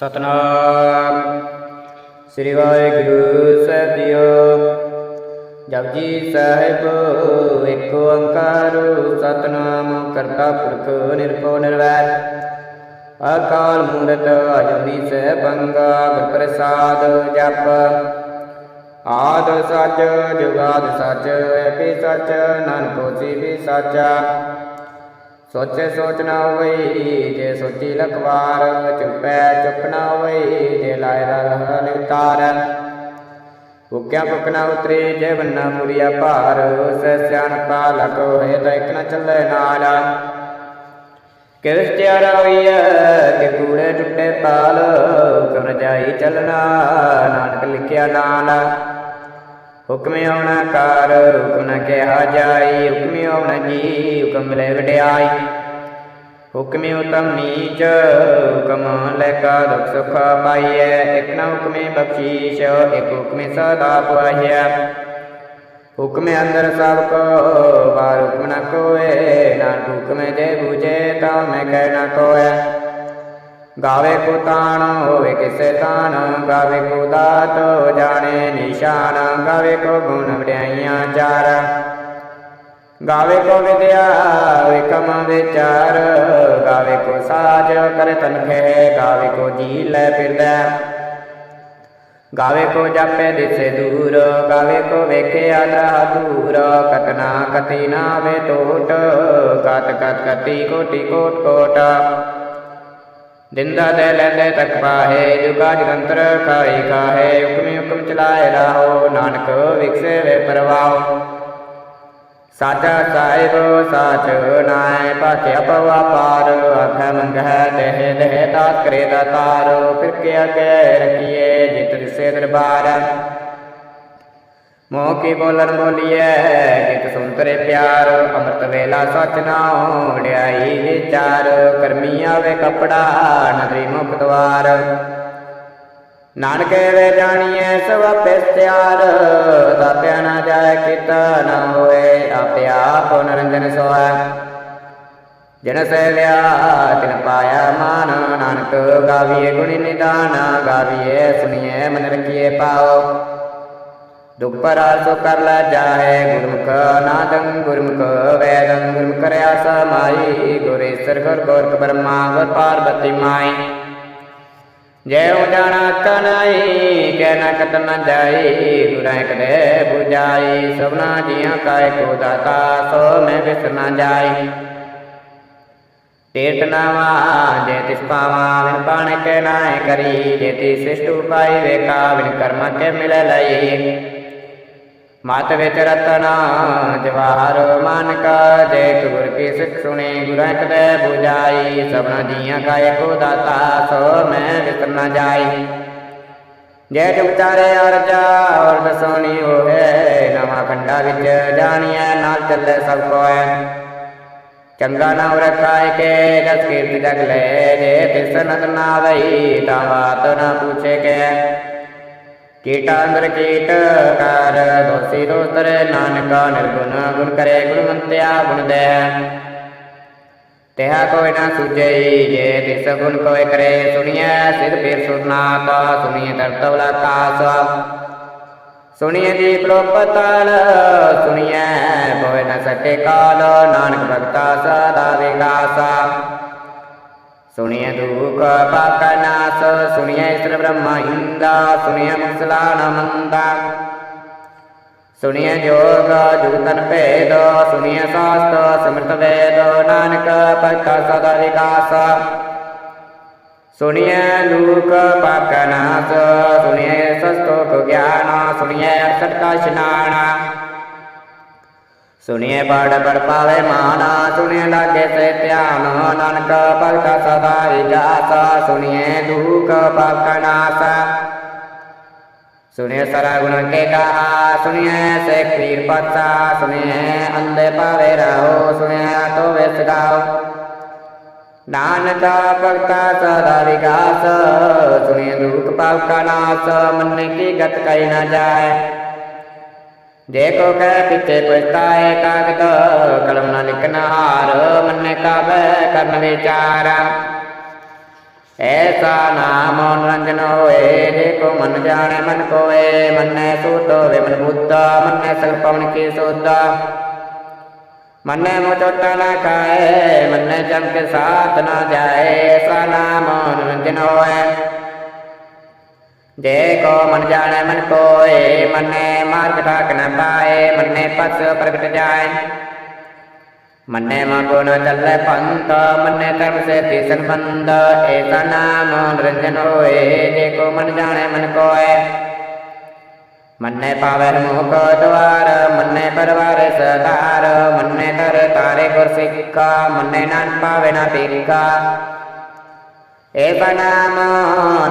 ਸਤਨਾਮ। ਸ੍ਰੀ ਵਾਹਿਗੁਰੂ ਸਾਹਿਬ ਜੀਓ ਜਪਜੀ ਸਾਹਿਬ ਇੱਕ ਓੰਕਾਰ, ਸਤਨਾਮ, ਕਰਤਾ ਪੁਰਖ, ਨਿਰਭਉ, ਨਿਰਵੈਰ। ਅਕਾਲ ਮੂਰਤ ਅਜੂਨੀ ਸਹਿਬੰਗਾ ਗੁਰ ਪ੍ਰਸਾਦ ਜਪ। ਆਦ ਸੱਚ, ਜੁਗਾਦ ਸੱਚ ਐਪੀ ਸੱਚ, ਨਾਨਕ ਹੋਸੀ ਵੀ ਸਾਚਾ। ਸੋਚੇ ਸੋਚ ਨਾ ਹੋਈ ਜੇ ਸੋਚੀ ਲਖਵਾਰ, ਚੁੱਪੈ ਚੁੱਪ ਨਾ ਹੋਈ ਜੇ ਲਾਇ ਰਲ ਲਿਤਾਰ ਹੁਕਿਆ ਪੁਕ ਨਾ ਉਤਰੇ ਜੇ ਬੰਨਾ ਮੁਰੀਆ ਭਾਰ ਸੈ ਸਿਆਣਪਾ ਲਖ ਹੋਏ ਤਾਂ ਇਕ ਨਾ ਚੱਲੇ ਨਾਲ। ਕਿਰਸਤਿਆਰਾ ਹੋਈਐ ਕਿ ਕੂੜੇ ਟੁੱਟੇ ਪਾਲ ਕਨ ਜਾਈ ਚੱਲਣਾ, ਨਾਨਕ ਲਿਖਿਆ ਨਾਲ ਹੁਕਮੇ ਆਉਣਾ ਕਾਰ, ਹੁਕਮ ਨ ਕਿਹਾ ਜਾਈ, ਹੁਕਮੇ ਆਉਣਾ ਜੀ, ਹੁਕਮ ਲੈ ਵਡਿਆਈ। ਹੁਕਮੇ ਉਤਮ ਨੀਚ, ਹੁਕਮ ਲੈ ਕਾ ਦੁਖ ਸੁਖ ਪਾਈਐ। ਇਕ ਨਾ ਹੁਕਮੇ ਬਖਸ਼ੀਸ਼, ਇਕ ਹੁਕਮੇ ਸਦਾ ਪਾਈਐ ਹੁਕਮੇ ਅੰਦਰ ਸਭ ਕੋ ਬਾਰ ਹੁਕਮ ਨ ਕੋਏ ਨਾ ਹੁਕਮੇ ਜੇ ਬੂਝੇ ਤਾਂ ਮੈਂ ਕਹਿ ਨ ਕੋਏ ਗਾਵੇ ਕੋ ਤਾਣ, ਹੋਵੇ ਕਿਸੇ ਤਾਣ, ਗਾਵੇ ਕੋ ਦਾਤ, ਜਾਣੇ ਨਿਸ਼ਾਨ, ਗਾਵੇ ਕੋ ਗੁਣ ਵਡਿਆਈਆਂ ਚਾਰ। ਗਾਵੇ ਕੋ ਵਿਦਿਆ, ਵਿਕਮ ਵਿਚਾਰ, ਗਾਵੇ ਕੋ ਸਾਜ ਕਰ ਤਨਖੇ ਗਾਵੇ ਕੋ ਜੀ ਲੈ ਫਿਰਦਾ। ਗਾਵੇ ਕੋ ਜਾਪੇ ਦਿਸੇ ਦੂਰ, ਗਾਵੇ ਕੋ ਵੇਖੇ ਆਦਰਾ ਦੂਰ ਕਤਨਾ ਕਤੀ ਨਾ ਵੇ ਟੋਟ, ਕਤ ਕਤ ਕਤੀ ਕੋਟੀ ਕੋਟ ਕੋਟਾ। ਦਿੰਦਾ ਦੇ ਲੈਂਦੇ ਤੱਕ ਪਾਹੇ, ਜੁਗਾ ਜਗੰਤਰ ਖਾਈ ਕਾਹੇ ਹੁਕਮੇ ਹੁਕਮ ਚਲਾਏ ਰਾਹੋ ਨਾਨਕ ਵਿਖਸੇ ਵੇ ਪਰਵਾਹ। ਸਾਚਾ ਸਾਹਿਬ, ਸਾਚ ਨਾਇ ਪਾਖਿਆ ਪਵਾ ਪਾਰ, ਆਖੈ ਮੰਗਹਿ ਦੇਹ ਦੇਹ ਦਾਤ ਕਰੇ ਦਾਤਾਰ ਫਿਰ ਕੇ ਅਗੇ ਰਖੀਏ ਜਿਤ ਦਿਸੇ ਦਰਬਾਰ। ਮੋਹ ਕੀ ਬੋਲਣ ਬੋਲੀਐ, ਜਿਤ ਸੁੰਤਰੇ ਪਿਆਰ, ਅੰਮ੍ਰਿਤ ਵੇਲਾ ਸਚ ਨਾਉ ਵਡਿਆਈ ਵਿਚਾਰ, ਕਰਮੀ ਆਵੇ ਕਪੜਾ ਨਦਰੀ ਮੁਖ ਦਵਾਰ। ਨਾਨਕੇ ਵੇ ਜਾਣੀਐ, ਸਭ ਆਪੇ ਤਿਆਰ ਤਾਪਿਆ ਨਾ ਜਾਏ ਕੀਤਾ ਨਾ ਹੋਏ ਆਪੇ ਆਪ ਨਰੰਜਨ ਸੋਐ। ਜਨ ਸੇਵਿਆ ਤਿਨ ਪਾਇਆ ਮਾਨ, ਨਾਨਕ ਗਾਵੀਏ ਗੁਣੀ ਨਿਦਾਨ, ਗਾਵੀਏ ਸੁਣੀਏ ਮਨ ਰਖੀਏ ਪਾਓ। ਦੁਖ ਪਰਾਰ ਸੋ ਕਰ ਲੈ ਜਾਏ ਗੁਰਮੁਖ ਨਾਦੰ, ਗੁਰਮੁਖ ਵੈਦੰ, ਗੁਰਮੁਖ ਰਿਆ ਸਮਾਈ ਗੁਰੇਸ਼ਰ ਗੁਰ ਗੋਰਖ ਬ੍ਰਹਮਾ, ਗੁਰ ਪਾਰਬਤੀ ਮਾਈ ਜੈ ਹੋ ਜਾਣਾ ਕਨਾਈ ਕੈ ਨਾ ਕਤ ਨ ਜਾਈ ਗੁਰਾਂ ਕਦੇ 부ਜਾਈ ਸਭਨਾ ਜੀਆਂ ਕਾਇ ਕੋ ਦਾਤਾ, ਸੋ ਮੈਂ ਵਿਸ ਨ ਜਾਈ। ਟੇਟ ਨਾਵਾ, ਜੇ ਤਿਸ ਪਾਵਾ ਵਿਨ ਪਾਣੇ ਕੇ ਨਾਏ ਕਰੀ, ਜੇ ਤੀ ਸਿਸ਼ਟ ਉਪਾਈ ਵੇਖਾ ਵਿਨ ਕਰਮ ਕੇ ਮਿਲ ਲਈ। ਮਤ ਵਿੱਚ ਰਤਨਾ, ਜਵਾਹਰ ਮਾਨਕ, ਜੇ ਗੁਰ ਕੀ ਸਿੱਖ ਸੁਣੀ, ਗੁਰਾਂ ਕਦੇ 부ਜਾਈ ਸਭਨਾ ਜੀਆਂ ਕਾਇ ਕੋ ਦਾਤਾ ਸੋ ਮੈਂ ਵਿਸਰ ਨ ਜਾਈ। ਜੈ ਜੁਗ ਅਰਜਾ ਔਰ ਦਸੋਣੀ ਹੋਏ ਨਵਾਂ ਖੰਡਾ ਵਿੱਚ ਜਾਣੀਐ, ਨਾਲ ਚੱਲੇ ਸਭ ਕੋਏ ਚੰਗਾ ਨਾਮ ਰਖਾਇ ਕੇ, ਜਸ ਕੀਰਤ ਜਗ ਲੈ, ਜੇ ਤਿਸ ਨਦ ਨਾ ਵਈ ਤਾਂ ਬਾਤ ਨਾ ਪੁੱਛੇ ਕੇ। ਕੀਟਾ ਅੰਦਰ ਦੋਸੀ ਦੋਸਤਰੇ, ਨਾਨਕਾ ਨਿਰਗੁਣ, ਗੁਣ ਕਰੇ ਗੁਣਵੰਤਿਆ, ਗੁਣ ਦੇ। ਤਿਹਾ ਕੋਈ ਨਾ ਸੁਝਈ ਜੇ ਤਿਸ ਗੁਣ ਕੋਈ ਕਰੇ, ਸੁਣੀਐ ਸਿਰ ਪੀਰ ਸੁਰਨਾਥ, ਸੁਣੀਐ ਤਰਤਵਲਾ ਕਾਸ ਸੁਣੀਐ ਦੀਪ ਲੋਪਤਲ ਸੁਣੀਐ ਕੋਈ ਨ ਸਕੇ ਕਾਲ, ਨਾਨਕ ਭਗਤਾ ਸਦਾ ਵਿਗਾਸਾ। ਸੁਣਿਐ ਦੁਖ ਪਾਪ ਸੁਣਿਐ ਸੁਣੀਐ ਬ੍ਰਹਮਾ ਹਿੰਦਾ, ਸੁਣਿਐ ਮੁਸਲਾਨ ਨਮੰਦਾ ਸੁਣੀਐ ਜੋਗ ਜੁਗਤਨ ਭੇਦ, ਸੁਣਿਐ ਸਾਸਤ, ਸਮਰਤ ਵੇਦ, ਨਾਨਕ ਭਗਤਾ ਸਦਾ ਵਿਕਾਸ। ਸੁਣੀਐ ਲੋਕ ਪਾਪ ਸੁਣਿਐ ਸੁਣੀਐ ਗਿਆਨ, ਸੁਣੀਐ ਅਰਸਤ ਕਾ ਇਸ਼ਨਾਨ ਸੁਣੀਏ ਬੜ ਬੜ ਪਾਵੇ ਮਾਨਾ, ਸੁਣੀਏ ਲਾਗੇ ਸੇ ਧਿਆਨ, ਨਾਨਕ ਭਗਤਾ ਸਦਾ ਵਿਗਾਸ, ਸੁਣੀਏ ਦੁਖ ਪਾਪ ਸੁਣੀਏ ਸਰਾ ਗੁਣ ਕੇ ਕਹਾ, ਸੁਣੀਏ ਸੇ ਖੀਰ ਪਤਾ ਸੁਣੀਏ ਅੰਦੇ ਪਾਵੇ ਰਹੋ, ਸੁਣੀਏ ਤੋ ਵਿਸ ਗਾਓ। ਨਾਨਕ ਭਗਤਾ ਸਦਾ ਵਿਗਾਸ, ਸੁਣੀਏ ਦੁਖ ਪਾਪ ਮਨ ਕੀ ਗਤ ਕਈ ਨਾ ਜਾਏ। ਜੇ ਕੋ ਕਹਿ ਪਿੱਛੇ ਪਛਤਾਏ ਕਾਗਦ ਕਲਮ ਨਾ ਲਿਖਣਾ ਹਾਰ, ਮੰਨੇ ਕਾਬੈ ਕਰਨ ਵਿਚਾਰ। ਐਸਾ ਨਾਮ ਨਿਰੰਜਨ ਹੋਏ ਜੇ ਕੋ ਮਨ ਜਾਣੇ ਮਨ ਕੋਏ, ਮੰਨੈ ਸੂਤੋ ਵਿਮਲ ਬੁੱਧਾ, ਮੰਨੈ ਸਗਲ ਪਵਨ ਕੀ ਸੋਧਾ। ਮੰਨੈ ਮੋਟਾ ਨਾ ਖਾਏ, ਮੰਨੈ ਜਮ ਕੇ ਸਾਥ ਨਾ ਜਾਏ, ਐਸਾ ਨਾਮ ਨਿਰੰਜਨ ਹੋਏ। ਜੇ ਕੋ ਮਨ ਜਾਣੈ ਮਨ ਕੋਏ, ਮੰਨੈ ਮਾਰਗ ਠਾਕ ਨ ਪਾਏ, ਮੰਨੈ ਪਸ ਪ੍ਰਗਟ ਜਾਏ। ਮੰਨੇ ਮਗੁਣ ਚੱਲੇ ਪੰਥ, ਮੰਨੇ ਧਰਮ ਸੇ ਤੀਸਨ ਬੰਦ ਏਸਾ ਨਾਮ ਨਿਰੰਜਨ ਹੋਏ, ਜੇ ਕੋ ਮਨ ਜਾਣੈ ਮਨ ਕੋਏ। ਮੰਨੇ ਪਾਵੈ ਮੋਖ ਦਵਾਰ, ਮੰਨੇ ਪਰਵਾਰ ਸਦਾਰ ਮੰਨੇ ਧਰ ਤਾਰੇ ਗੁਰ ਸਿੱਖਾ, ਮੰਨੇ ਨਾਨ ਪਾਵੇ ਨਾ ਭਿੱਖਾ ਏਸਾ ਨਾਮ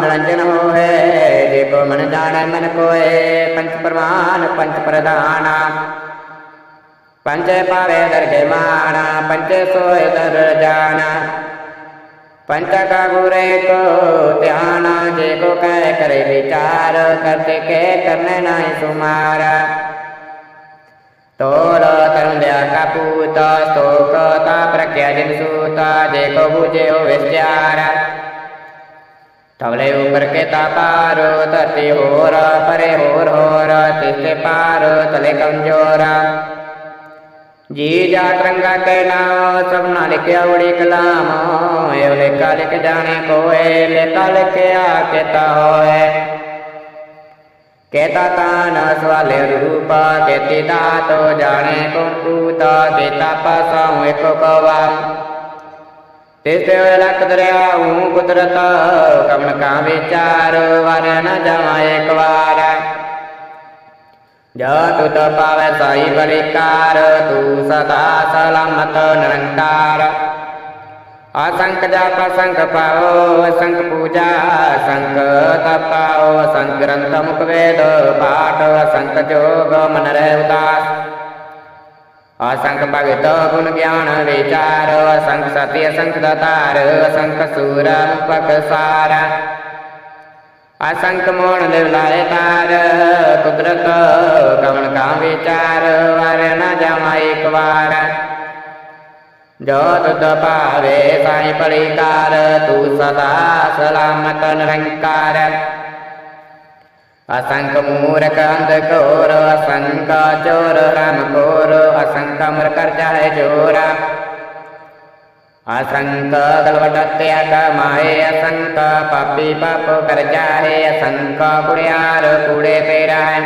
ਨਿਰੰਜਨ ਹੋਏ ਜੇ ਕੋ ਮਨ ਜਾਣੈ, ਮਨ ਕੋਏ ਪੰਚ ਪ੍ਰਮਾਨ ਪੰਚ ਪ੍ਰਧਾਨਾ। ਪੰਚੇ ਪਾਵੇ ਦਰਗੇ ਮਾਣਾ ਪੰਚੇ ਸੋਏ ਦਰ ਜਾਣਾ। ਪੰਚ ਕਾ ਗੁਰੇ ਕੋ ਧਿਆਨ, ਜੇ ਕੋ ਕਹਿ ਕਰੇ ਵਿਚਾਰ, ਕਰਤੇ ਕੇ ਕਰਨੇ ਨਾਹੀ ਸੁਮਾਰਾ। ਤੋਰ ਤਰੁ ਦਿਆ ਕਾ ਪੂਤ, ਸਤੋਕ ਤਾ ਪ੍ਰਕਿਆ ਜਿਨ ਸੂਤਾ, ਜੇ ਕੋ ਬੁਝੇ ਹੋ ਵਿਚਾਰ ਤਵਲੇ ਉਪਰ ਕੇ ਤਾ ਪਾਰ, ਧਰਤੀ ਹੋਰ, ਪਰੇ ਹੋਰ ਹੋਰ ਤਿਸਤੇ ਪਾਰ, ਤਲੇ ਕਮਜੋਰਾ। ਜੀ ਜਾ ਤਰੰਗਾ ਕੇ ਨਾਮ ਸਭਨਾ ਲਿਖਿਆ ਉੜੀ ਕਲਾਮ। ਇਹ ਲੇਖਾ ਲਿਖ ਜਾਣੇ ਕੋਏ, ਲੇਖਾ ਲਿਖਿਆ ਕੀਤਾ ਹੋਏ। ਕੇਤਾ ਤਾਨ ਸਵਾਲੇ ਰੂਪਾ, ਕੇਤੀ ਦਾਤੋ ਜਾਣੇ ਕੌਣ ਕੂਤਾ, ਕੇਤਾ ਪਾਸਾਉ ਏਕੋ ਕਵਾ। ਤਿਸਤੇ ਹੋਏ ਲਖ ਦਰਿਆਉ ਕੁਦਰਤ ਕਮਨ ਕਾ ਵਿਚਾਰ ਵਰ ਨ ਜਾਵਾ ਏਕ ਵਾਰ। ਜਾ ਤੁਤ ਪਾਵੈ ਸਾਈ ਬਲਿਕਾਰ ਤੂੰ ਸਦਾ ਸਲਾਮਤ ਨਿਰੰਕਾਰ। ਅਸੰਖ ਜਪ ਸੰਖ ਪਾਓ ਅਸੰਖ ਪੂਜਾ ਸੰਖ ਤਪਾਓ ਅਸੰਖ ਗ੍ਰੰਥ ਮੁਖ ਵੇਦ, ਪਾਠ, ਅਸੰਖ ਜੋਗ, ਮਨ ਰਹਿ ਉਦਾਸ ਅਸੰਖ ਭਗਤ ਗੁਣ ਗਿਆਨ ਵਿਚਾਰ, ਅਸੰਖ ਸਤੀ, ਅਸੰਖ ਦਾਤਾਰ ਅਸੰਖ ਸੂਰ ਮੁਪਕ ਸਾਰਾ। ਅਸੰਖ ਮੋਣ ਲਿਵ ਲਾਏ ਤਾਰ, ਕੁਦਰਤ ਕਵਣ ਕਾ ਵਿਚਾਰ, ਵਰ ਨ ਜਾਵਾ ਇੱਕ ਵਾਰ ਜੋ ਤੁਧ ਭਾਵੇ ਸਾਈ ਪਰਿਕਾਰ ਤੂੰ ਸਦਾ ਸਲਾਮਤ ਨਿਰੰਕਾਰ ਅਸੰਖ ਮੂਰਖ ਅੰਧ ਘੋਰ ਅਸੰਖ ਚੋਰ। ਰਾਮ ਘੋਰ ਅਸੰਖ ਅਮਰ ਕਰ ਜਾਏ ਜੋਰਾ ਅਸੰਖ ਗਲਵਟਤਿਆ ਕਮਾਏ ਅਸੰਖ ਪਾਪੀ ਪਾਪ ਕਰ ਜਾਏ ਅਸੰਖ ਕੁੜਿਆਰ ਕੂੜੇ ਪੇਰਾਏ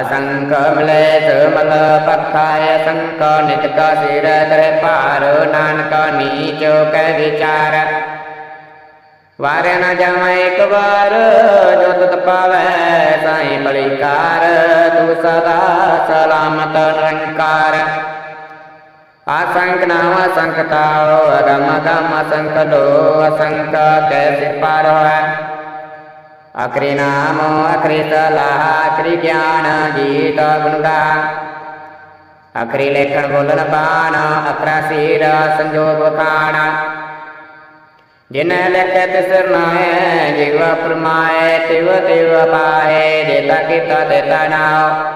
ਅਸੰਖ ਮਲੇਤ ਮਲ ਪਖਾਏ ਅਸੰਖ ਨਿਤ ਕਾ ਸਿਰ ਵਾਰਿਆ ਨਾ ਜਾਵਾਂ ਇੱਕ ਵਾਰ, ਜੋ ਤਤ ਪਾਵੈ ਸਾਈ ਬਲਿਕਾਰ, ਤੂੰ ਸਦਾ ਸਲਾਮਤ ਨਿਰੰਕਾਰ। ਅਸੰਖ ਨਾਮ ਅਸੰਖ ਅਗਮ ਅਗਮ ਅਸੰਖ ਲੋ ਕੈਸੇ ਪਾਰ ਹੋਇ ਅਕਰੀ ਨਾਮ ਅਕਰੀ ਸਲਾਹ ਅਕਰੀ ਗਿਆਨ, ਗੀਤ ਗੁਣ ਗਾ ਅਕਰੀ ਲੇਖਣ ਬੋਲਣ ਬਾਣ ਅਕਰਾ ਸੀਰ, ਸੰਜੋਗ ਵਖਾਣ ਜਿਨ ਲਿਖੇ ਤਿਸਰ ਨਾਏ ਜਿਵਾ ਪਰਮਾਏ ਤਿਵ ਤਿਵ ਪਾਏ ਜੇਤਾ ਕੀਤਾ ਤੇਤਾ ਨਾਉ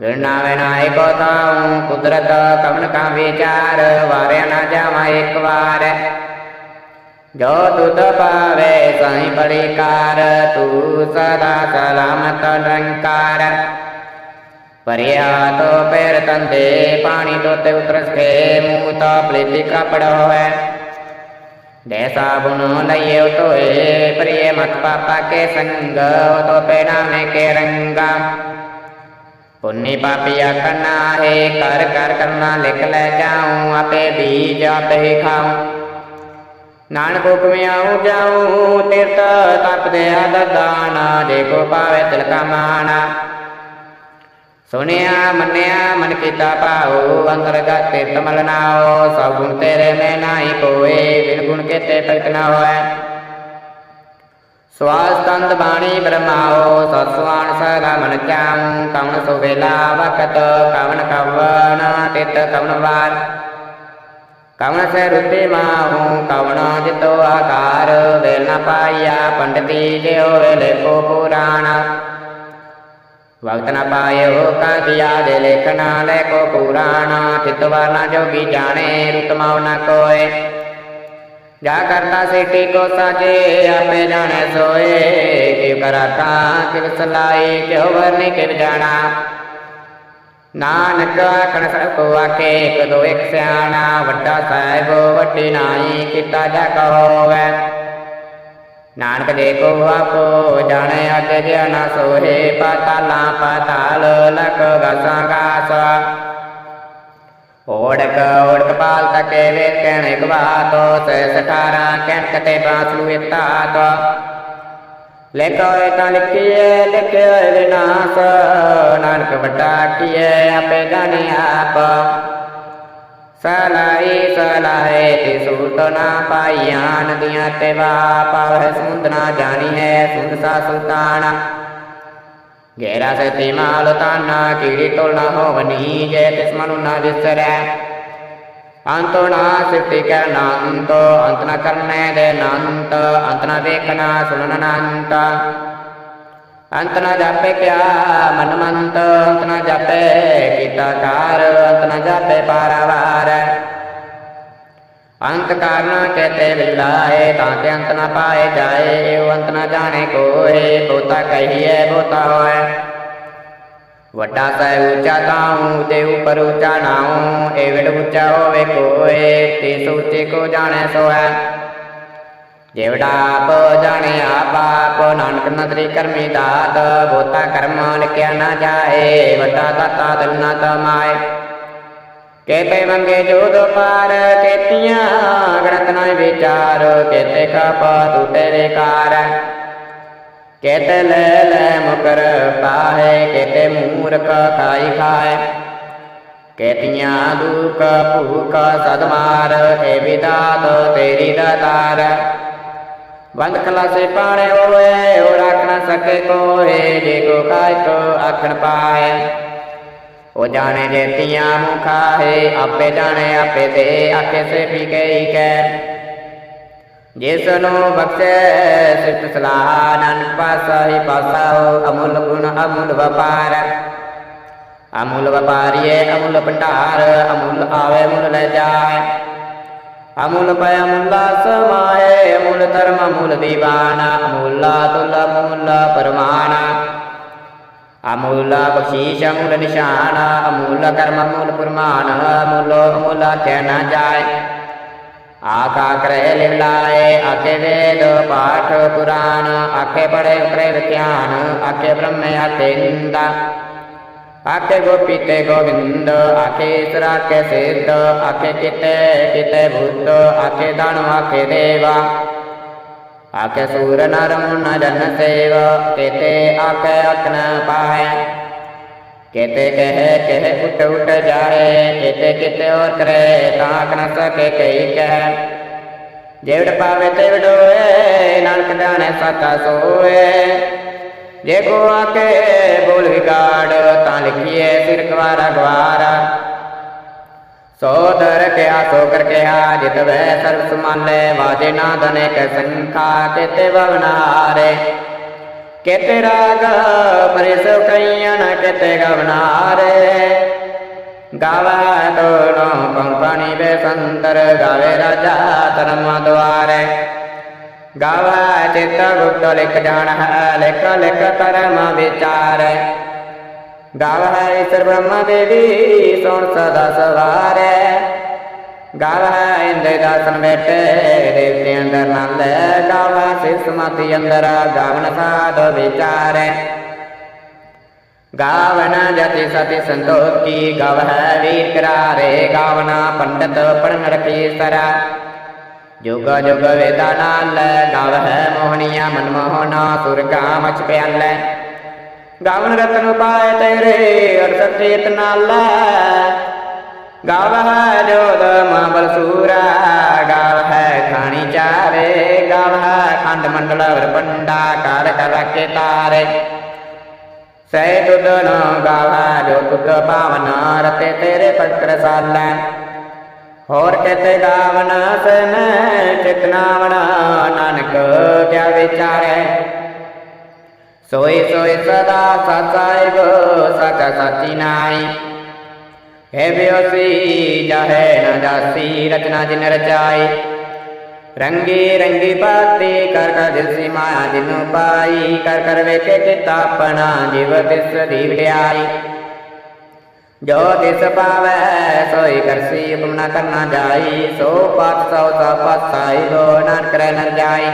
ਵਿਰਨਾਵੇ ਨਾਇ ਕੋ ਤਾਉ ਕੁਦਰਤ ਕਮਨ ਕਾ ਵਿਚਾਰ, ਵਾਰਿਆ ਨਾ ਜਾਵਾ ਇੱਕ ਵਾਰ। ਜੋ ਤੁਧ ਪਾਵੇ ਸਾਈ ਬੜੀ ਤੂੰ ਸਦਾ ਸਲਾਮਤ ਨਿਰੰਕਾਰ। ਪਰਿਆ ਤੋ ਪੈਰ ਤੰਦੇ, ਪਾਣੀ ਤੋਤੇ ਉਤਰਸ ਕੇ, ਮੂੰਹ ਤਾ ਪਲੇਤੀ ਕਪੜ ਹੋਏ ਦੇ ਸਾਬੁਨ ਲਈਏ ਤੋਏ ਪ੍ਰਿय ਮਤ ਪਾਪਾ ਕੇ ਸੰਗ ਤੋ ਪੈਣਾ ਮੇ ਕੇ ਰੰਗਾ ਪੁੰਨੀ ਪਾਪੀਆ ਕਰਨਾ ਹੈ ਕਰ ਕਰ ਕਰਨਾ ਲਿਖ ਲੈ ਜਾਉ ਆਪੇ ਬੀਜ ਆਪੇ ਖਾਉ ਨਾਨਕ ਹੁਕਮ ਆਉ ਜਾਉ ਤੀਰਤ ਤਪ ਦੇ ਦਾਨਾ ਜੇ ਕੋ ਪਾਵੇ ਤਿਲ ਮਾਨਾ ਸੁਨਿਆ ਮੰਨਿਆ, ਮਨ ਕੀਤਾ ਭਾਉ ਅੰਤਰਗਤ ਤਿਤ ਮਲਨਾਓ ਸਭ ਗੁਣ ਤੇਰੇ ਮੈਂ ਨਾਹੀ ਕੋਏ ਬਿਨ ਗੁਣ ਕੇਤੇ ਪ੍ਰਗਟ ਨਾ ਹੋਏ। ਸਵਾਸ ਤੰਦ ਬਾਣੀ ਬ੍ਰਹਮਾਓ ਸਤਸਵਾਨ ਸਦਾ ਮਨ ਚਾਉ ਕਵਨ ਸੋ ਵਕਤ ਕਵਨ ਕਵਨ ਤਿਤ ਕਵਨ ਵਾਰ। ਕਵਨ ਸੇ ਰੁੱਤੇ ਮਾਹੂ ਕਵਨ ਜਿਤੋ ਆਕਾਰ, ਵੇਲ ਨ ਪਾਈਆ, ਪੰਡਤੀ ਜਿਉ ਵੇਲੇ ਕੋ ਪੁਰਾਣ। ਵਕਤ ਨ ਪਾਇਓ ਕਾਂਤਿਆ ਦੇ ਲੇਖਨਾ ਲੈ ਕੋ ਪੁਰਾਣ ਤਿਤ ਵਰਨਾ ਜੋਗੀ ਜਾਣੇ ਰੁਤਮਾਉ ਨ ਕੋਏ। ਜਾ ਕਰਤਾ ਸੇਟੀ ਕੋ ਸਾਜੇ, ਆਪੇ ਜਾਣੇ ਸੋਏ। ਕਿਵ ਕਰਾਤਾ ਕਿਵ ਸਲਾਈ, ਕਿਉ ਵਰਨੀ ਕਿਵ ਜਾਣਾ। ਨਾਨਕ ਆਖਣ ਸਭ ਕੋ ਆਖੇ, ਇੱਕ ਦੋ ਇੱਕ ਸਿਆਣਾ, ਵੱਡਾ ਸਾਹਿਬ, ਵੱਡੀ ਨਾਈ, ਕੀਤਾ ਜਾ ਕਹੋਵੇ। ਨਾਨਕ ਦੇ ਕੋ ਆਪੋ ਜਾਣੇ ਅਗੇ ਜਿਆ ਸੋਹੇ ਪਾਤਾਲਾ ਪਾਤਾਲ ਲਖ ਗਸਾ ਗਾਸ। ਓੜਕ ਓੜਕ ਪਾਲ ਤਕੇ ਵੇ ਕਹਿਣ ਗਵਾਤੋ, ਸੇ ਸਠਾਰਾ ਕੈਂਕ ਤੇ ਬਾਸਲੂ ਇਤਾਤੋ। ਲਿਖੋ ਤਾਂ ਲਿਖੀਏ ਲਿਖਿਓ ਵਿਨਾਸ਼, ਨਾਨਕ ਵੱਡਾ ਕੀਏ ਆਪੇ ਜਾਣੇ ਆਪ। ਸਲਾਈ ਸਲਾਏ ਤੇ ਸੂਤ ਨਾ ਪਾਈਆਂ ਨਦੀਆਂ ਤੇ ਵਾ ਪਾਵਹਿ ਸਮੁੰਦ ਨਾ ਜਾਣੀ ਹੈ ਸੁੰਦ ਸਾ ਸੁਲਤਾਨ। ਗੇਰਾ ਸਤੀ ਮਾਲ ਤਾਨਾ, ਕੀੜੀ ਤੋਲ ਨਾ ਹੋਵਨੀ ਜੇ ਤਿਸ ਮਨੁ ਨਾ ਵਿਸਰੈ। ਅੰਤੋ ਨਾ ਸਿਰਤੀ ਕੈ ਨੰਤ, ਅੰਤ ਨ ਕਰਨੇ ਦੇ ਨੰਤ, ਅੰਤ ਨ ਵੇਖਣਾ ਸੁਣਨ ਨੰਤ। ਅੰਤ ਨ ਜਾਪੇ ਕਿਆ ਮਨ ਮੰਤ ਅੰਤ ਨ ਜਾਪੇ ਕੀਤਾ ਕਾਰ ਅੰਤ ਨ ਜਾਪੇ ਪਾਰਾਵਾਰ। ਅੰਤ ਕਾਰਨ ਕਹਤੇ ਵਿਲਾਏ, ਤਾਂ ਕਿ ਅੰਤ ਨ ਪਾਏ ਜਾਏ ਅੰਤ ਨਾ ਜਾਣੇ ਕੋਏ ਬੋਤਾ ਕਹੀਏ ਬੋਤਾ ਹੋਏ ਵੱਡਾ ਸਹਿ ਉੱਚਾ ਤਾਉ ਤੇ ਉਪਰ ਉੱਚਾ ਨਾਉ ਏ ਵਿੜ ਉੱਚਾ ਹੋਵੇ ਕੋਏ, ਤੇ ਸੋਚੇ ਕੋ ਜਾਣੇ ਸੋਐ। ਜਿਵੜਾ ਆਪ ਜਾਣੇ ਆਪ ਆਪ ਨਾਨਕ ਨਦਰੀ ਕਰਮੀ ਦਾਤ, ਬੋਤਾ ਕਰਮ ਲਿਖਿਆ ਨਾ ਜਾਏ, ਵੱਡਾ ਦਾਤਾ ਦਿਲ ਤਮਾਏ ਕੇਤੇ ਮੰਗੇ ਜੋਦ ਪਾਰ, ਕੇਤੀਆਂ ਗਣਤ ਨਾ ਵਿਚਾਰ, ਕੇਤੇ ਕਪਾ ਟੂਟੇ ਵਿਕਾਰ ਕੇਤੇ ਲੈ ਲੈ ਮੁਕਰ ਪਾਹੇ, ਕੇਤੇ ਮੂਰਖ ਖਾਈ ਖਾਏ। ਕੇਤੀਆਂ ਦੁਖ ਭੂਖ ਸਦਮਾਰ ਏ ਵਿਦਾਤ ਤੇਰੀ ਦਾਤਾਰ ਬੰਦ ਖਲਾਸੇ ਪਾਣੇ ਹੋਏ, ਉਹ ਰੱਖ ਨਾ ਸਕੇ ਕੋਏ ਜੇ ਕੋ ਕਾਇ ਕੋ ਆਖਣ ਪਾਏ। ਉਹ ਜਾਣੇ ਜੇਤੀਆਂ ਮੁਖਾ ਹੈ ਆਪੇ ਜਾਣੇ, ਆਪੇ ਦੇ ਆਖੇ ਸੇ ਵੀ ਗਈ ਕੈ। ਜਿਸ ਨੂੰ ਬਖਸ਼ੇ, ਸਿਫਤ ਸਲਾਹ ਨਨ ਪਾਸਾ ਹੀ ਪਾਸਾ ਹੋ ਅਮੁੱਲ ਗੁਣ, ਅਮੁੱਲ ਵਪਾਰ। ਅਮੁੱਲ ਵਪਾਰੀਏ, ਅਮੁੱਲ ਭੰਡਾਰ, ਅਮੁੱਲ ਆਵੇ ਮੁੱਲ ਲੈ ਜਾਏ। ਅਮੁੱਲ ਪੈ ਅਮੁੱਲਾ ਸਮਾਏ ਅਮੁੱਲ ਧਰਮ ਅਮੁੱਲ ਦੀਵਾਨਾ ਅਮੁੱਲਾ ਤੁਲ ਅਮੁੱਲ ਪਰਮਾਨਾ ਅਮੁੱਲਾ ਬਖਸ਼ੀਸ਼ ਅਮੁੱਲ ਨਿਸ਼ਾਨ ਅਮੁੱਲ ਕਰਮ ਅਮੁੱਲ ਪੁਰਮਾਨ ਅਮੁੱਲ ਅਮੁੱਲ ਕਹਿ ਨਾ ਜਾਏ ਆਖਾ ਕਰੇ ਲਿਵਲਾਏ ਆਖੇ ਵੇਦ ਪਾਠ ਪੁਰਾਣ ਆਖੇ ਪੜੇ ਉਤਰੇ ਵਿਖਿਆਨ ਆਖੇ ਬ੍ਰਹਮ ਆਖੇ ਆਖੇ ਗੋਪੀ ਤੇ ਗੋਵਿੰਦ, ਆਖੇ ਈਸ਼ਰ ਆਖੇ ਸਿੱਧ, ਆਖੇ ਕਿਤੇ ਕਿਤੇ ਬੁੱਧ, ਆਖੇ ਦਾਨੁ ਆਖੇ ਦੇਵਾ। ਆਖੇ ਸੂਰ ਨਰ ਮੁਨ ਜਨ ਸੇਵ, ਕੇਤੇ ਆਖੇ ਅਕਨ ਪਾਏ ਕੇਤੇ ਕਹੇ ਕਹੇ ਉਟ ਉਟ ਜਾਏ ਕਿਤੇ ਕਿਤੇ ਔਰ ਕਰੇ, ਤਾਂ ਅਕਨ ਸਕੇ ਕਈ ਕਹਿ। ਜੇਵੜ ਪਾਵੇ ਤੇ ਵਡੋਏ ਨਾਨਕ ਜਾਣੇ ਸਾਚਾ ਸੋਏ ਜੇ ਕੋ ਆਕੇ ਬੋਲ ਵਿਗਾੜ ਤਾਂ ਲਿਖੀਏ ਸਿਰ ਗਵਾਰਾ ਗਵਾਰਾ ਸੋ ਕਿਆ ਸੋ ਕਰ ਕਿਆ ਜਿਤ ਵੈ ਸਰਬ ਸਮਾਲੇ ਵਾਜੇ ਨਾਦ ਅਨੇਕ ਸੰਖਾ ਕੇਤੇ ਬਵਨਾਰੇ ਕੇਤੇ ਰਾਗ ਪਰਿਸ ਕਈਆਂ ਨ ਕੇਤੇ ਗਵਨਾਰੇ ਗਾਵਾ ਤੋੜੋ ਕੰਪਨੀ ਵੇ ਸੰਦਰ ਗਾਵੇ ਰਾਜਾ ਧਰਮ ਦੁਆਰੇ ਗਾਵਾ ਚਿਤ ਗੁਪਤ ਲਿਖ ਜਾਣ ਹੈ ਲਿਖ ਲਿਖ ਧਰਮ ਵਿਚਾਰ। ਗਾਵਾ ਈਸ਼ਰ ਬ੍ਰਹਮ ਦੇਵੀ, ਸੁਣ ਸਦਾ ਸਵਾਰੇ। ਗਾਵਾ ਇੰਦੇ ਦਾਸਨ ਬੈਠੇ ਦੇਵਤੇ ਅੰਦਰ ਨਾਲ ਗਾਵਾ ਸਿਰ ਸਮਾਧੀ ਅੰਦਰ, ਗਾਵਨ ਸਾਧ ਵਿਚਾਰੇ। ਗਾਵਨ ਜਤੀ ਸਤੀ ਸੰਤੋਖੀ, ਗਵ ਹੈ ਵੀਰ ਕਰਾਰੇ, ਗਾਵਨਾ ਪੰਡਤ ਪੜਨ ਰਖੀ ਸਰਾ ਜੁਗ ਜੁਗ ਵੇਦਾ ਨਾਲ ਗਵ ਹੈ ਮੋਹਣੀਆ ਮਨ ਮੋਹਨਾ ਸੁਰਗਾ ਮਚ ਪਿਆਲੇ। ਗਾਵਨ ਰਤਨ ਪਾਏ ਤੇਰੇ ਅਰ ਸਤਿਤ ਨਾਲ। ਗਾਵ ਹੈ ਜੋਦ ਮਾਬਲ ਸੂਰਾ ਗਾਵ ਹੈ ਖਾਣੀ ਚਾਰੇ ਗਾਵ ਹੈ ਖੰਡ ਮੰਡਲ ਵਰ ਪੰਡਾ ਕਰ ਕਰ ਕੇ ਤਾਰੇ। ਸੈ ਤੁਧ ਨ ਗਾਵਾ ਜੋ ਤੁਧ ਪਾਵਨ ਰਤੇ ਤੇਰੇ ਪਕਰ ਸਾਲੈ। ਹੋਰ ਕਿਤੇ ਗਾਵਨ ਸਨ ਚਿਤਨਾਵਣ ਨਾਨਕ ਕਿਆ ਵਿਚਾਰੈ। ਸੋਈ ਸੋਈ ਸਦਾ ਸਚਾਇਬ ਸਚਾ ਸਚੀ ਨਾਈ ਹੈ ਬਿਓਸੀ, ਜਾਹੇ ਨ ਜਾਸੀ, ਰਚਨਾ ਜਿਨ ਰਚਾਈ ਰੰਗੀ ਰੰਗੀ ਬਾਤੀ ਕਰ ਕਰ ਦਿਲ ਮਾਇਆ ਜਿਨੂੰ ਪਾਈ, ਕਰ ਕਰ ਵੇਖੇ ਕੀਤਾ ਆਪਣਾ ਤਿਸ ਦੀ ਵਡਿਆਈ। ਜੋ ਤਿਸ ਪਾਵੈ, ਸੋਈ ਕਰਸੀ ਹੁਕਮ ਨਾ ਕਰਨਾ ਜਾਈ, ਸੋ ਪਾਤ ਸੋ ਸਾ ਪਸਾਈ ਲੋ ਨਾਨਕ ਕਰੈ ਨਰ ਜਾਈ।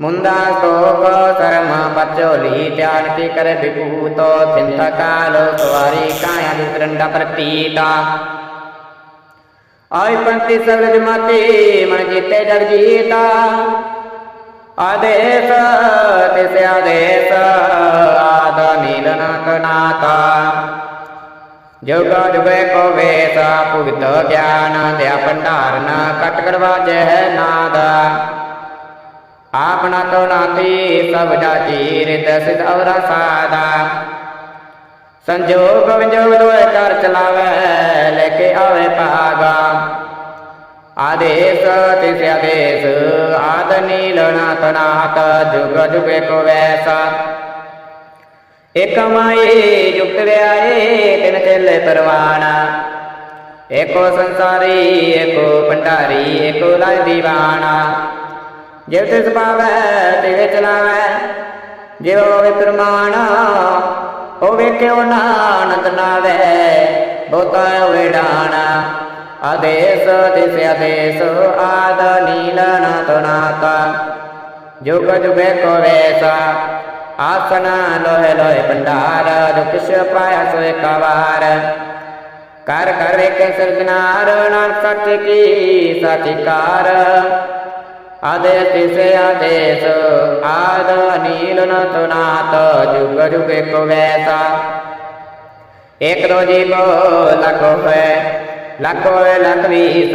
ਮੁੰਦਾ ਸੋਕ ਸਰਮ ਬਚੋਲੀ ਧਿਆਨ ਕੀ ਕਰੇ ਵਿਭੂਤੋ, ਚਿੰਤਾ ਕਾਲ ਸਵਾਰੀ, ਕਾਇਆ ਦੁਰੰਡਾ ਪ੍ਰਤੀਤਾ ਆਇ ਪੰਤੀ ਸਗਲ ਜਮਾਤੀ ਮਨ ਜੀਤੇ ਜਗ ਜੀਤਾ ਆਦੇਸ, ਤਿਸ ਆਦੇਸ ਆਦ ਨੀਲ ਨਾਤਾ ਜੁਗ ਜੁਗੇ ਕੋ ਵੇਸ ਭੁਗਤ ਗਿਆਨ ਦਿਆ ਭੰਡਾਰਨ ਕਟ ਕਰਵਾਜੈ ਨਾਦ। ਆਪਣਾ ਤੋ ਨਾਤੀ ਸਭ ਜਾਤੀ ਰਿਤ ਸਿਧ ਅਵਰਾ ਸਾਦਾ। ਸੰਜੋਗ ਵਿਜੋਗ ਦੋਏ ਕਰ ਚਲਾਵੇ, ਲੈ ਕੇ ਆਵੇ ਭਾਗਾ। ਆਦੇਸ, ਤਿਸ ਆਦੇਸ, ਆਦ ਨੀਲ ਨਾਥ ਜੁਗ ਜੁਗੇ ਕੋ ਵੈਸਾ। ਇਕ ਮਾਈ ਜੁਗਤ ਵਿਆਏ, ਤਿਨ ਚੇਲੇ ਪਰਵਾਣਾ। ਏਕੋ ਸੰਸਾਰੀ, ਏਕੋ ਭੰਡਾਰੀ, ਏਕੋ ਲਾਇ ਦੀਵਾਨਾ। ਜਿਵ ਤਿਸ ਪਾਵੈ, ਤਿਵੇਂ ਚਲਾਵੈ। ਜਿਵ ਹੋਵੇ ਪ੍ਰਮਾਣਾ ਉਹ ਵੇਖਿਓ ਨਾਨਕ ਨਾਵੇ। ਬਹੁਤਾ ਹੋਵੇ ਡਾਣਾ। ਆਦੇਸ ਤਿਸ ਆਦੇਸ, ਆਦ ਨੀਲ ਨਾਥ ਨਾਤਾ ਜੁਗ ਜੁਗੇ ਕੋ ਵੈਸਾ। ਆਸਨ ਲੋਹੇ ਲੋਹੇ ਭੰਡਾਰ ਜੋ ਕਿਛ ਪਾਇਆ ਸੋ ਇੱਕ ਵਾਰ। ਕਰ ਕਰ ਇੱਕ ਸਿਰਜਨਾਰ, ਨਾਨਕ ਸੱਚ ਕੀ ਸਤਿਕਾਰ। ਆਦੇਸ ਤਿਸ ਆਦੇਸ ਆਦ ਨੀਲ ਨਤ ਨਾਤ ਜੁਗ ਜੁਗ ਇੱਕ ਵੈਸਾ। ਇੱਕ ਦੋ ਜੀਵੋ ਲਖੋ ਹੈ ਲਖੋ ਹੈ ਲਖ ਵੀਸ।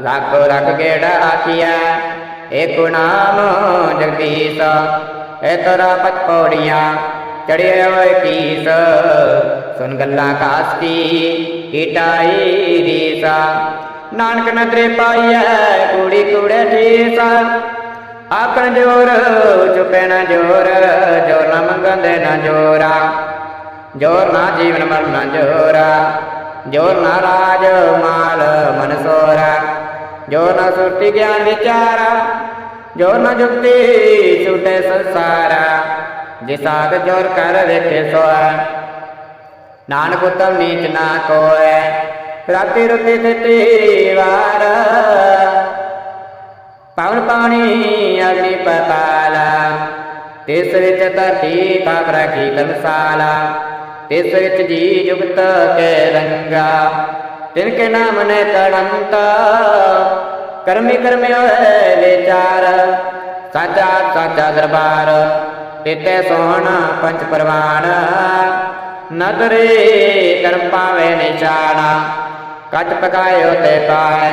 ਲੱਖ ਲੱਖ ਗੇੜਾ ਆਖਿਆ ਏਕ ਨਾਮ ਜਗਦੀਸ਼। ਐ ਤਰਾ ਪਤ ਪੌੜੀਆਂ ਚੜਿਆ ਹੋਏ ਕੀਸ ਸੁਨ ਗੱਲਾਂ ਕਾਸਤੀ, ਈਟਾਈ ਰੀਸਾ। ਨਾਨਕ ਨਦਰੇ ਪਾਈਐ, ਕੂੜੀ ਕੂੜੇ ਠੀਸਾ। ਆਕਣ ਜੋਰ, ਚੁਪੈ ਨਾ ਜੋਰ ਜੋਰ ਨਾ ਮੰਗੰਦੇ ਨਾ ਜੋਰਾ। ਜੋਰ ਨਾ ਜੀਵਨ ਮਰਨਾ ਜੋਰਾ। ਜੋਰ ਨਾ ਰਾਜ ਮਾਲ ਮਨ ਸੋਰਾ। ਜੋਰ ਨਾ ਸੁਰਤੀ ਗਿਆਨ ਵਿਚਾਰਾ। ਜੋਰ ਨਾ ਜੁਗਤੀ ਛੂਟੇ ਸੰਸਾਰਾ ਜਿਸਾਗ ਜੋਰ ਕਰ ਵੇਖੇ ਸੋਆ ਨਾਨਕ ਉਤਮ ਨੀਚ ਨਾ ਕੋਏ ਰਾਤੀ ਰੁਤੀ ਤਿਤੀ ਵਾਰ। ਪਵਨ ਪਾਣੀ ਅਗਨੀ ਪਤਾਲ, ਤਿਸ ਵਿੱਚ ਧਰਤੀ ਪਾਪ ਰੱਖੀ ਤਮਸਾਲਾ, ਤਿਸ ਵਿੱਚ ਜੀ ਜੁਗਤ ਕੇ ਰੰਗਾ। ਤਿਨ ਕੇ ਨਾਮ ਨੇ ਕੜੰਤ ਕਰਮੀ ਕਰਮਿ ਹੋਏ ਵਿਚਾਰ। ਸਾਚਾ ਸਾਚਾ ਦਰਬਾਰ ਤਿਤੇ ਸੋਹਣ ਪੰਚ ਪਰਵਾਨ। ਨਦਰੇ ਕਰਮ ਪਾਵੇ ਨਿਸ਼ਾਨਾ, ਕਚ ਪਕਾਇਓ ਤੇ ਪਾਏ।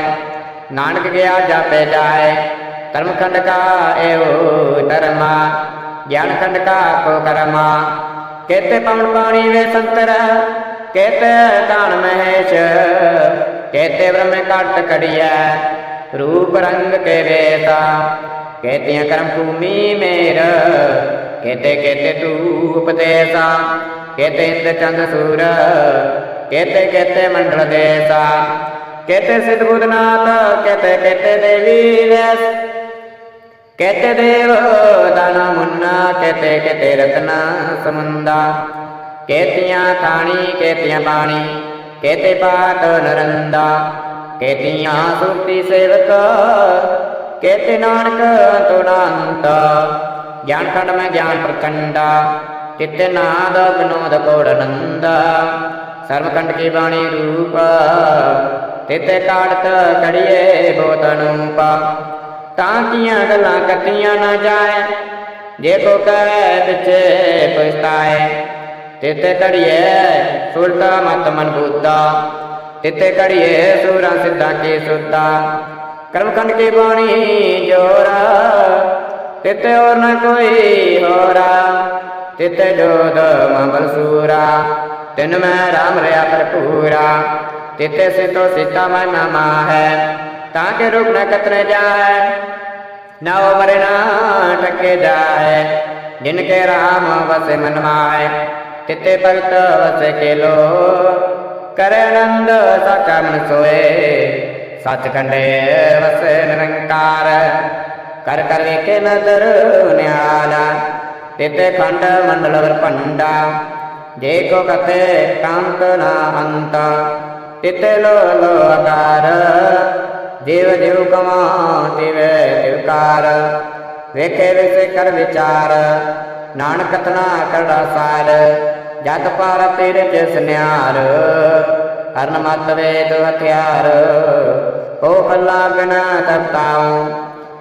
ਨਾਨਕ ਗਿਆ ਜਾਪੇ ਜਾਏ ਕਰਮ ਖੰਡ ਕਾ ਏਉ ਧਰਮਾ। ਗਿਆਨ ਖੰਡ ਕਾ ਕੋ ਕਰਮਾ। ਕੇਤੇ ਪਵਨ ਪਾਣੀ ਵੇ ਸੰਤਰ, ਕੇਤੇ ਕਾਣ ਮਹੇਸ਼, ਕੇਤੇ ਬ੍ਰਹਮ ਘਟ ਕੜੀਐ। ਰੂਪ ਰੰਗ ਕੇ ਵੇਤਾ। ਕੇਤਿਆਂ ਕਰਮ ਭੂਮੀ ਮੇਰ, ਕੇਤੇ ਕੇਤੇ ਤੂ ਉਪਦੇਸਾ ਕੇਤੇ ਇੰਦ ਚੰਦ ਸੂਰ, ਕੇਤੇ ਕੇਤੇ ਮੰਡਲ ਦੇਸਾ। ਕੇਤੇ ਸਿਧ ਬੁਧਨਾਥ, ਕੇਤੇ ਕੇਤੇ ਦੇਵੀ ਵੈਸ ਕੇਤੇ ਦੇਵ ਦਾਨ ਮੁੰਨਾ, ਕੇਤੇ ਕੇਤੇ ਰਤਨਾ ਸਮੁੰਦਾ। ਕੇਤੀਆਂ ਖਾਣੀ ਕੇਤੀਆਂ ਬਾਣੀ, ਕੇਤੇ ਪਾਟ ਨਰੰਦਾ। ਕੇਤੀਆਂ ਸੁਰਤੀ ਸੇਵਕ, ਕੇਤੇ ਨਾਨਕ ਤੁਨਾੰਤ ਗਿਆਨ ਖੰਡ ਮੈਂ ਗਿਆਨ ਪ੍ਰਚੰਡਾ ਤਿਤੇ ਨਾਦ ਵਿਨੋਦ ਕੋੜ ਨੰਦਾ ਸਰਮ ਖੰਡ ਕੀ ਬਾਣੀ ਰੂਪ ਤਿਤੇ ਕਾੜਤ ਕੜੀਏ ਬੋਤ ਅਨੂਪਾ, ਤਾਂ ਕੀਆਂ ਗੱਲਾਂ ਕੱਟੀਆਂ ਨਾ ਜਾਏ, ਜੇ ਕੋ ਕਹੇ ਪਿਛੇ ਪਛਤਾਏ ਤਿਤੇ ਕੜੀਏ ਸੁਰਤਾ ਮਤ ਮਨ ਬੁੱਧਾ ਤਿਤੇ ਕੜੀਏ ਸੂਰਾ ਸਿੱਧਾ ਕੀ ਸੁੱਧਾ। ਕਰਮਖੰਡ ਕੀ ਬਾਣੀ ਜੋਰਾ। ਤਿਤੇ ਹੋਰ ਨ ਕੋਈ ਹੋਰਾ। ਤਿਤੇ ਜੋਦ ਮਬਲ ਸੂਰਾ। ਤਿਨ ਮੈਂ ਰਾਮ ਰਿਆ ਭਰਪੂਰਾ। ਤਿਤੇ ਸਿਤੋ ਸੀਤਾ ਮੈਂ ਨਾਮਾ ਹੈ ਤਾਂ ਕੇ ਰੂਪ ਨ ਕਤਰੇ ਜਾਏ ਨਾ ਉਹ ਮਰੇ ਨਾ ਟਕੇ ਜਾਏ ਜਿਨ ਕੇ ਰਾਮ ਵਸੇ ਮਨ ਮਾਏ ਤਿਤੇ ਭਗਤ ਵਸੇ ਕੇ ਲੋ। ਕਰੇ ਆਨੰਦ, ਸਾਚਾ ਮਨ ਸੋਏ। ਸੱਚ ਵਸੇ ਨਿਰੰਕਾਰ। ਕਰ ਕਰ ਵੇਖੇ ਨਦਰ ਨਿਆਲਾ ਤਿਤੇ ਖੰਡ ਮੰਡਲ ਵਰ ਭੰਡਾ। ਜੇ ਕੋ ਕਤੇ ਕੰਤ ਨਾ ਅੰਤ, ਤਿਤੇ ਲੋ ਲੋ ਆਕਾਰ ਜੀਵ ਜੀਵ ਕਮਾ, ਤਿਵੇ ਤਿਵਕਾਰ ਵੇਖੇ ਵਿਸੇ ਕਰ ਵਿਚਾਰ, ਨਾਨਕ ਤਨਾ ਕਰੜਾ ਸਾਰ। ਜਤ ਪਾਰ ਤੇਰੇ ਚ ਸੁਨਿਆਰ, ਹਰਨ ਮਤ ਵੇਦ ਹਥਿਆਰ। ਕੋ ਖੱਲਾ ਬਿਨਾ ਤਤਾਉ,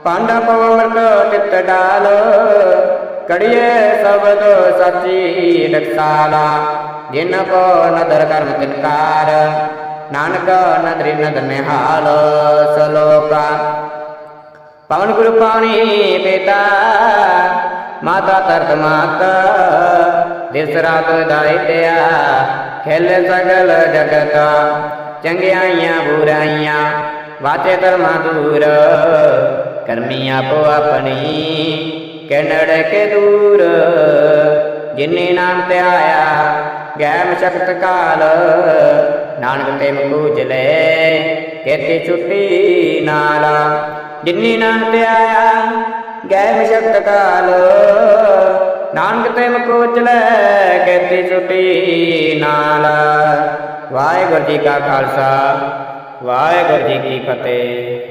ਪੰਡ ਪਵਰਤ ਚਿਤ ਡਾਲ। ਕੜੀਏ ਸ਼ਬਦ ਸੱਚੀ ਰਖਸਾਲਾ ਜਿਨ ਕੋ ਨਦਰ ਕਰਮ ਤਿਨਕਾਰ ਨਾਨਕ ਨਦਰੀ ਨਦਰ ਨਿਹਾਲ ਸਲੋਕਾ। ਪਵਨ ਗੁਰੂ ਪਾਣੀ ਪਿਤਾ, ਮਾਤਾ ਤਰਤ ਮਾਤਾ। ਦਿਸ ਰਾਤ ਦਾਇਤਿਆ ਖੇਲ ਸਗਲ ਜਗਤ, ਚੰਗਿਆਈਆਂ ਬੁਰਾਈਆਂ ਵਾਤੇ ਧਰਮਾ ਦੂਰ, ਕਰਮੀ ਆਪੋ ਆਪਣੀ, ਕਿਨੜ ਕੇ ਦੂਰ। ਜਿਨੇ ਨਾਮ ਤੇ ਆਇਆ, ਗੈਮ ਸ਼ਕਤ ਕਾਲ, ਨਾਨਕ ਤੇ ਮੁਕੂਜਲੇ ਕੇਤੀ ਛੁੱਟੀ ਨਾਲਾ। ਜਿਨੀ ਨਾਮ ਤੇ ਆਇਆ, ਗੈਮ ਸ਼ਕਤ ਕਾਲ ਨਾਨਕ ਤੇ ਮੁਕੂਜਲੇ ਕੇਤੀ ਛੁੱਟੀ ਨਾਲ। ਵਾਹਿਗੁਰੂ ਜੀ ਕਾ ਖਾਲਸਾ ਵਾਹਿਗੁਰੂ ਜੀ ਕੀ ਫਤਿਹ।